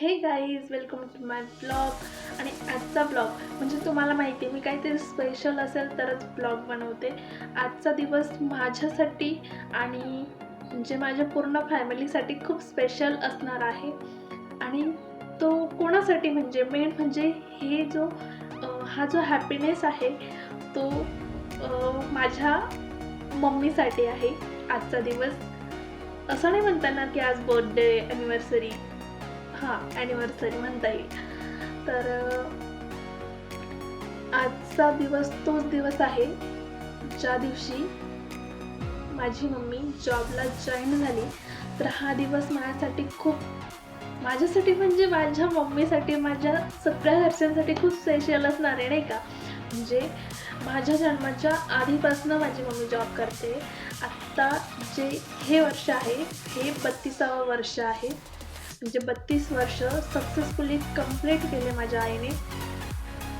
Hey guys welcome to my blog आणि आजचा blog म्हणजे तुम्हाला माहिती आहे मी काहीतरी स्पेशल असेल तरच ब्लॉग बनवते. आजचा दिवस माझ्यासाठी आणि म्हणजे माझ्या पूर्ण फॅमिलीसाठी खूप स्पेशल असणार आहे. आणि तो कोणासाठी म्हणजे मेन म्हणजे हे जो हा जो हॅपीनेस आहे तो माझ्या मम्मीसाठी आहे आजचा दिवस. असं नाही म्हणताना की आज बर्थडे ॲनिव्हर्सरी हां ॲनिव्हर्सरी म्हणता येईल. तर आजचा दिवस तोच दिवस आहे ज्या दिवशी माझी मम्मी जॉबला जॉईन झाली. तर हा दिवस माझ्यासाठी खूप माझ्यासाठी म्हणजे माझ्या मम्मीसाठी माझ्या सगळ्या घरच्यांसाठी खूप स्पेशल असणार आहे नाही का? म्हणजे माझ्या जन्माच्या आधीपासून माझी मम्मी जॉब करते. आत्ता जे हे वर्ष आहे हे बत्तीसावं वर्ष आहे. म्हणजे बत्तीस वर्ष सक्सेसफुली कंप्लीट केले माझ्या आईने.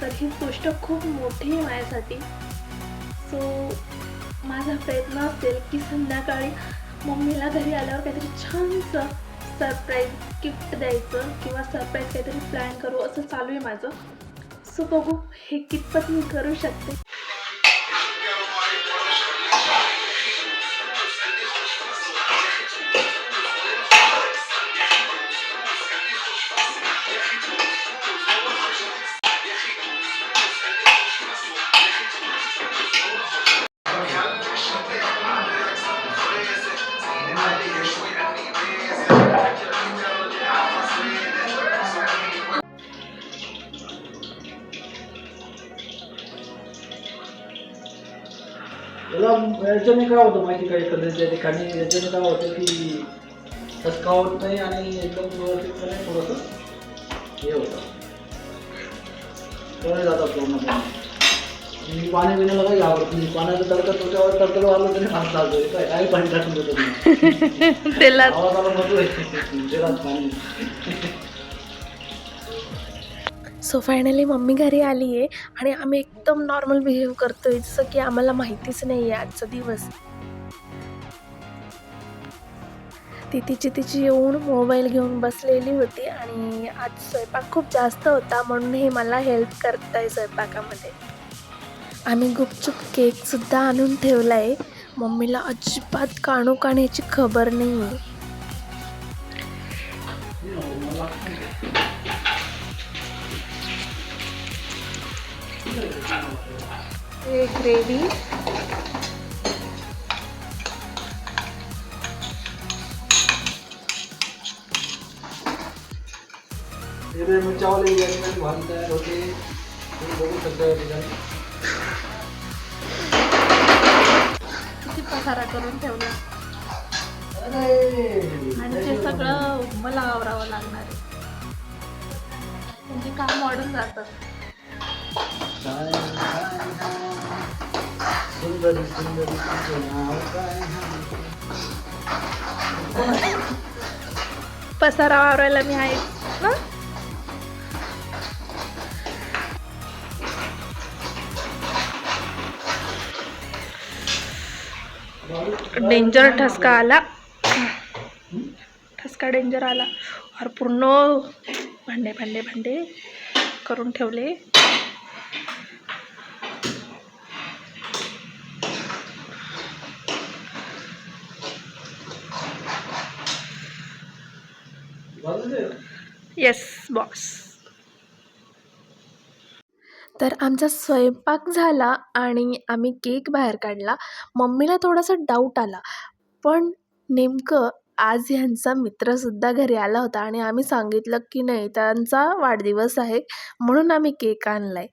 तर ही गोष्ट खूप मोठी आहे माझ्यासाठी. सो माझा प्रयत्न असेल की संध्याकाळी मम्मीला घरी आल्यावर काहीतरी छानसं सरप्राईज गिफ्ट द्यायचं किंवा सरप्राईज काहीतरी प्लॅन करू असं चालू आहे माझं. सो बघू हे कितपत मी करू शकते. याला याच्याने काय होतं माहिती का? एखाद्या ठिकाणी याच्याने काय होतं की टचका होत नाही आणि एकदम व्यवस्थितपणे थोडंसं हे होतं. कळे जातात पूर्णपणे. मी पाणी पिण्याला काही घाबरत नाही. पाण्याचं तडकं तुझ्यावर तडकं आलं तरी पाणी चालतोय काय काही पाणी टाकून देतो त्याला आवाज आला बघतोय जगात पाणी. सो फायनली मम्मी घरी आली आहे आणि आम्ही एकदम नॉर्मल बिहेव करतोय जसं की आम्हाला माहितीच नाही आहे आजचा दिवस. ती तिची तिची येऊन मोबाईल घेऊन बसलेली होती आणि आज स्वयंपाक खूप जास्त होता म्हणून हे मला हेल्प करत आहे स्वयंपाकामध्ये. आम्ही गुपचूप केकसुद्धा आणून ठेवला आहे मम्मीला अजिबात काणू काण्याची खबर नाही आहे ग्रेव्ही. हिरव्या मिरच्यावाले या ठिकाणी भाजी तयार होते. तुम्ही बघू शकता या ठिकाणी. किती पसारा करून ठेवला? अरे आणि ते सगळं मला आवरावं लागणार आहे. म्हणजे काम वाढून जातं. सुंदरी सुंदरी तुझं नाव काय पसारा आवरायला मी आहे. ना डेंजर ठसका आला. ठसका डेंजर आला. और पूर्ण भांडे भांडे भांडे करून ठेवले. येस बॉस तर आमचा स्वयंपाक झाला आणि आम्ही केक बाहेर काढला. मम्मीला थोडासा डाऊट आला. पण नेमकं आज ह्यांचा मित्रसुद्धा घरी आला होता आणि आम्ही सांगितलं की नाही त्यांचा वाढदिवस आहे म्हणून आम्ही केक आणला आहे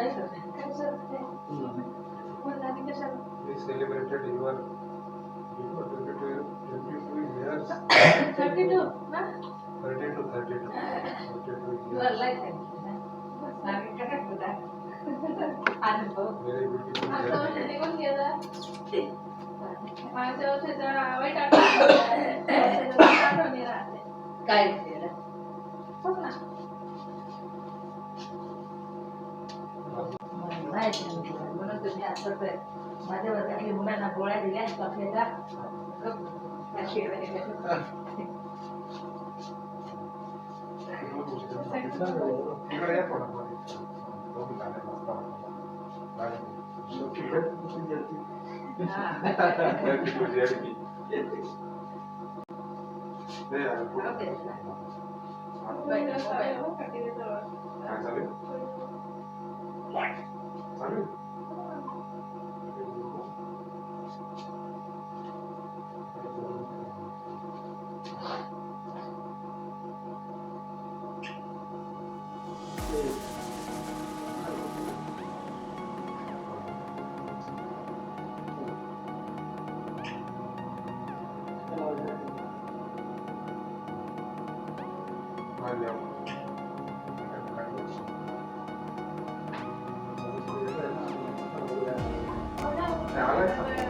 We celebrated your 22 years. 32, huh? 32, 32. 32 years. You are like that. Now you connect with that. Very beautiful. I'm so beautiful here. माझ्या औषध वाईट आठवण काय माहिती नाही तुला. म्हणून तुम्ही असं कर माझ्या वर्गातल्या मुलांना गोळ्या दिल्या चॉकलेटला इकडे या थोडं Amen. हा घ्या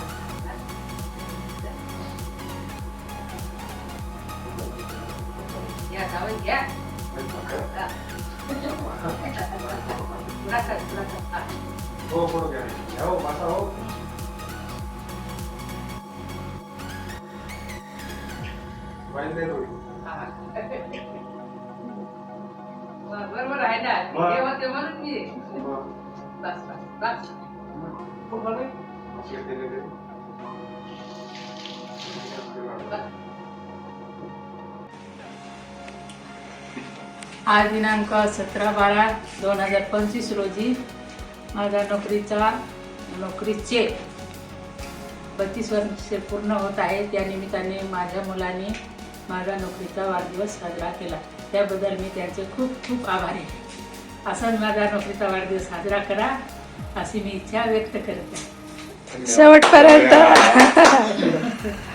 तुला कर हो हो घ्या घ्या हो बसा हो वाईन नाही थोडी बरोबर आहे ना मग. तेव्हा ते म्हणून मी मग बस बस बस आपले केलेले बस आज दिनांक सतरा बारा दोन हजार पंचवीस रोजी माझा नोकरीचा नोकरीचे बत्तीस वर्ष पूर्ण होत आहे. त्या निमित्ताने माझ्या मुलाने माझा नोकरीचा वाढदिवस साजरा केला. त्याबद्दल मी त्यांचे खूप खूप आभारी आहे. असाच माझा नोकरीचा वाढदिवस साजरा करा अशी मी इच्छा व्यक्त करते. शेवटपर्यंत.